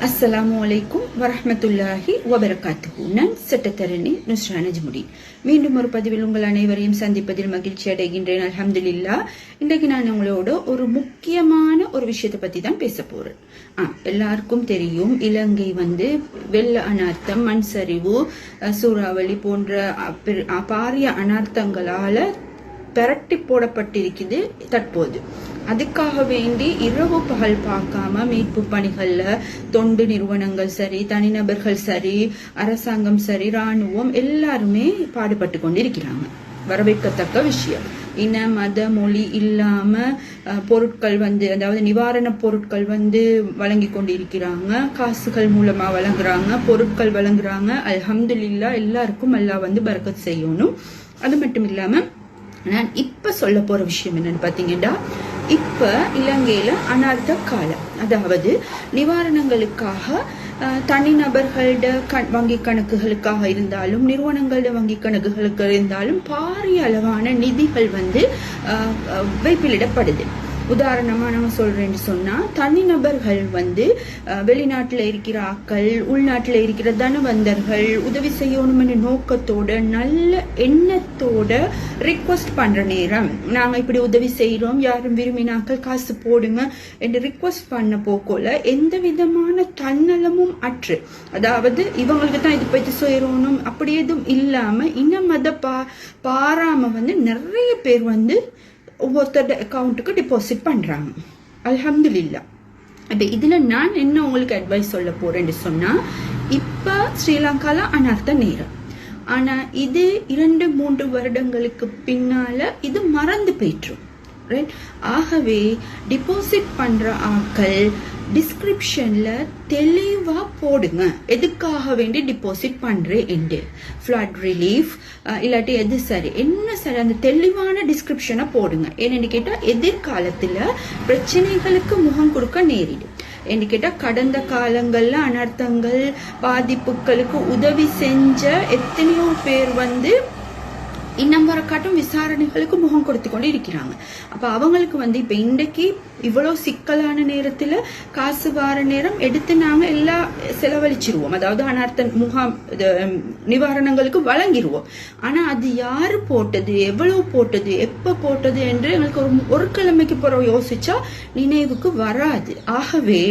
அஸ்ஸலாமு அலைக்கும் வரமத்துல்லாஹி வபரகாத்துஹு நான் சட்டத்தரணி நுஸ்ரா நஜ்முடி மீண்டும் ஒரு பதிவில் உங்கள் அனைவரையும் சந்திப்பதில் மகிழ்ச்சி அடைகின்றேன். அல்ஹம்துலில்லா. இன்றைக்கு நான் உங்களோட ஒரு முக்கியமான ஒரு விஷயத்தை பத்தி தான் பேச போறேன். ஆ, எல்லாருக்கும் தெரியும் இலங்கை வந்து வெள்ள அனர்த்தம் மண் சரிவு சூறாவளி போன்ற பாரிய அனர்த்தங்களால பிரட்டி போடப்பட்டிருக்குது தற்போது. அதுக்காக வேண்டி இரவு பகல் பார்க்காம மீட்பு பணிகள்ல தொண்டு நிறுவனங்கள் சரி தனிநபர்கள் சரி அரசாங்கம் சரி ராணுவம் எல்லாருமே பாடுபட்டு கொண்டிருக்கிறாங்க. வரவேற்கத்தக்க விஷயம். இன மத மொழி இல்லாம பொருட்கள் வந்து அதாவது நிவாரணப் பொருட்கள் வந்து வழங்கி கொண்டிருக்கிறாங்க. காசுகள் மூலமா வழங்குறாங்க பொருட்கள் வழங்குறாங்க. அல்ஹம்துல்லா எல்லாருக்கும் எல்லாம் வந்து பரக்கத் செய்யணும். அது மட்டும் இல்லாமல் நான் இப்போ சொல்ல போகிற விஷயம் என்னன்னு பார்த்தீங்கன்னா இப்போ இலங்கையில் அனர்த்த காலம். அதாவது நிவாரணங்களுக்காக அஹ், தனிநபர்களோட கண் வங்கி கணக்குகளுக்காக இருந்தாலும் நிறுவனங்களோட வங்கி கணக்குகளுக்கு இருந்தாலும் பாரிய அளவான நிதிகள் வந்து வைப்பிலிடப்படுது. உதாரணமாக நம்ம சொல்கிறேன்னு சொன்னால் தனிநபர்கள் வந்து வெளிநாட்டில் இருக்கிற ஆக்கள் உள்நாட்டில் இருக்கிற தனவந்தர்கள் உதவி செய்யணும்னு நோக்கத்தோட நல்ல எண்ணத்தோட ரிக்வஸ்ட் பண்ணுற நேரம். நாங்கள் இப்படி உதவி செய்கிறோம் யாரும் விரும்பினாக்கள் காசு போடுங்க என்று ரிக்வஸ்ட் பண்ண போக்கோல எந்த விதமான தன்னலமும் அற்று. அதாவது இவங்களுக்கு தான் இது பற்றி செய்யறோம் அப்படி எதுவும் இல்லாமல் இன மத பா பாராம வந்து நிறைய பேர் வந்து ஒவ்வொருத்தரோட அக்கௌண்ட்டுக்கு டிபாசிட் பண்ணுறாங்க அல்ஹம்துலில்லா. இப்போ இதில் நான் என்ன உங்களுக்கு அட்வைஸ் சொல்ல போகிறேன்னு சொன்னால் இப்போ ஸ்ரீலங்காவில் அனர்த்த நேரம். ஆனால் இது இரண்டு மூன்று வருடங்களுக்கு பின்னால் இது மறந்து போயிட்டுரும். ரைட் ஆகவே டிபாசிட் பண்ற ஆட்கள் டிஸ்கிரிப்ஷன்ல தெளிவா போடுங்க. எதுக்காக வேண்டி டிபாசிட் பண்றேன் என்று. ஃப்ளட் ரிலீஃப் இல்லாட்டி எது சரி என்ன சரி அந்த தெளிவான டிஸ்கிரிப்ஷனை போடுங்க. ஏன்னு கேட்டா எதிர்காலத்துல பிரச்சனைகளுக்கு முகம் கொடுக்க நேரிடும். என்று கேட்டா கடந்த காலங்கள்ல அனர்த்தங்கள் பாதிப்புகளுக்கு உதவி செஞ்ச எத்தனையோ பேர் வந்து இன்னும் வர காட்டும் விசாரணைகளுக்கு முகம் கொடுத்து கொண்டு இருக்கிறாங்க அப்போ அவங்களுக்கு வந்து இப்போ இன்றைக்கு இவ்வளோ சிக்கலான நேரத்தில் காசு வார நேரம் எடுத்து நாங்கள் எல்லா செலவழிச்சிருவோம். அதாவது அனர்த்த முகாம் நிவாரணங்களுக்கு வழங்கிடுவோம் ஆனால் அது யார் போட்டது எவ்வளோ போட்டது எப்போ போட்டது என்று எங்களுக்கு ஒரு ஒரு கிழமைக்கு பிறகு யோசிச்சா நினைவுக்கு வராது. ஆகவே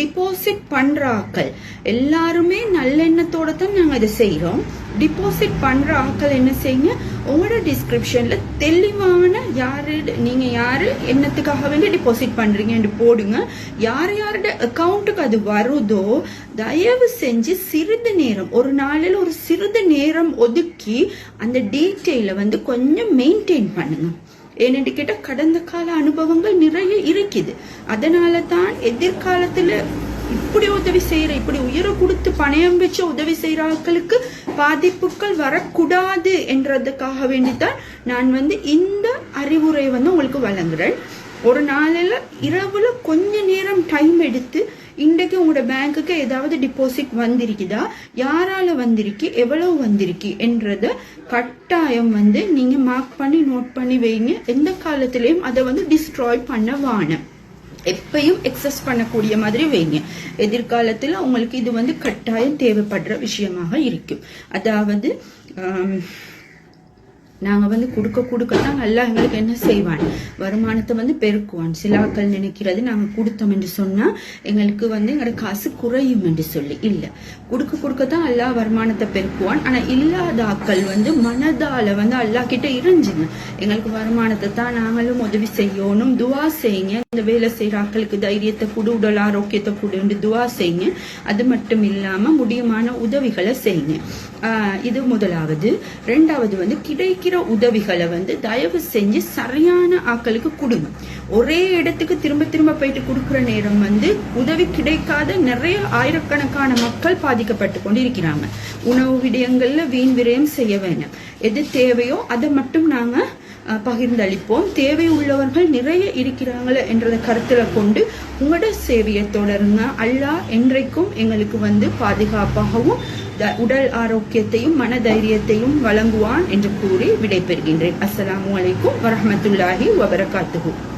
டிபாசிட் பண்ணுறாக்கள் எல்லாருமே நல்லெண்ணத்தோட தான் நாங்கள் இதை செய்கிறோம் டிபாசிட் பண்ணுற ஆட்கள் என்ன செய்யுங்க? உங்களோட டிஸ்கிரிப்ஷனில் தெளிவான யாரு நீங்கள் யார் என்னத்துக்காக வேண்டி டிபாசிட் பண்ணுறீங்கன்னு போடுங்க. யார் யாரோட அக்கௌண்ட்டுக்கு அது வருதோ தயவு செஞ்சு சிறிது நேரம் ஒரு நாளில் ஒரு சிறிது நேரம் ஒதுக்கி அந்த டீட்டெயிலை வந்து கொஞ்சம் மெயின்டைன் பண்ணுங்க. ஏன்னு கேட்டால் கடந்த கால அனுபவங்கள் நிறைய இருக்குது. அதனால தான் எதிர்காலத்தில் இப்படி உதவி செய்யற இப்படி உயிரை கொடுத்து பணயம் வச்சு உதவி செய்கிறார்களுக்கு ஆட்களுக்கு பாதிப்புகள் வரக்கூடாது என்றதுக்காக வேண்டித்தான் நான் வந்து இந்த அறிவுரை வந்து உங்களுக்கு வழங்குறேன். ஒரு நாளில் இரவுல கொஞ்ச நேரம் டைம் எடுத்து இன்றைக்கு உங்களோட பேங்க்குக்கு ஏதாவது டிபாசிட் வந்திருக்குதா? யாரால வந்திருக்கு? எவ்வளவு வந்திருக்கு? என்றத கட்டாயம் வந்து நீங்க மார்க் பண்ணி நோட் பண்ணி வைங்க. எந்த காலத்திலையும் அதை வந்து டிஸ்ட்ராய் பண்ண வானம் எப்பயும் எக்ஸஸ் பண்ணக்கூடிய மாதிரி வைங்க. எதிர்காலத்தில் உங்களுக்கு இது வந்து கட்டாயம் தேவைப்படுற விஷயமாக இருக்கும். அதாவது நாங்கள் வந்து கொடுக்க கொடுக்க தான் எங்களுக்கு என்ன செய்வான்? வருமானத்தை வந்து பெருக்குவான். சிலாக்கள் நினைக்கிறது நாங்கள் கொடுத்தோம் என்று சொன்னால் எங்களுக்கு வந்து எங்களோட காசு குறையும் என்று சொல்லி. இல்லை. கொடுக்க கொடுக்க தான் அல்லா வருமானத்தை பெருக்குவான். ஆனால் இல்லாத ஆக்கள் வந்து மனதால் வந்து அல்லா கிட்ட இறைஞ்சுங்க எங்களுக்கு வருமானத்தை தான் நாங்களும் உதவி செய்யணும். துவா செய்யுங்க. இந்த வேலை செய்கிற ஆக்களுக்கு தைரியத்தை கொடு உடல் ஆரோக்கியத்தை கொடுன்னு துவா செய்யுங்க. அது மட்டும் இல்லாமல் முடியுமான உதவிகளை செய்யுங்க. இது முதலாவது. ரெண்டாவது வந்து கிடைக்கிற உதவிகளை வந்து தயவு செஞ்சு சரியான ஆட்களுக்கு கொடுங்க. ஒரே இடத்துக்கு திரும்ப திரும்ப போயிட்டு கொடுக்குற நேரம் வந்து உதவி கிடைக்காத நிறைய ஆயிரக்கணக்கான மக்கள் பாதிக்கப்பட்டு கொண்டு இருக்கிறாங்க உணவு விடயங்கள்ல வீண் விரயம் செய்ய வேணும். எது தேவையோ அதை மட்டும் நாங்கள் பகிர்ந்தளிப்போம். தேவை உள்ளவர்கள் நிறைய இருக்கிறாங்களே என்றதை கருத்தில் கொண்டு உங்களோட சேவையை தொடருங்க. அல்லாஹ் என்றைக்கும் எங்களுக்கு வந்து பாதுகாப்பாகவும் உடல் ஆரோக்கியத்தையும் மன தைரியத்தையும் வழங்குவான் என்று கூறி விடைபெறுகின்றேன். அஸ்லாம் அலைக்கும் வரமத்துல்லாஹி வபரகாத்துஹு.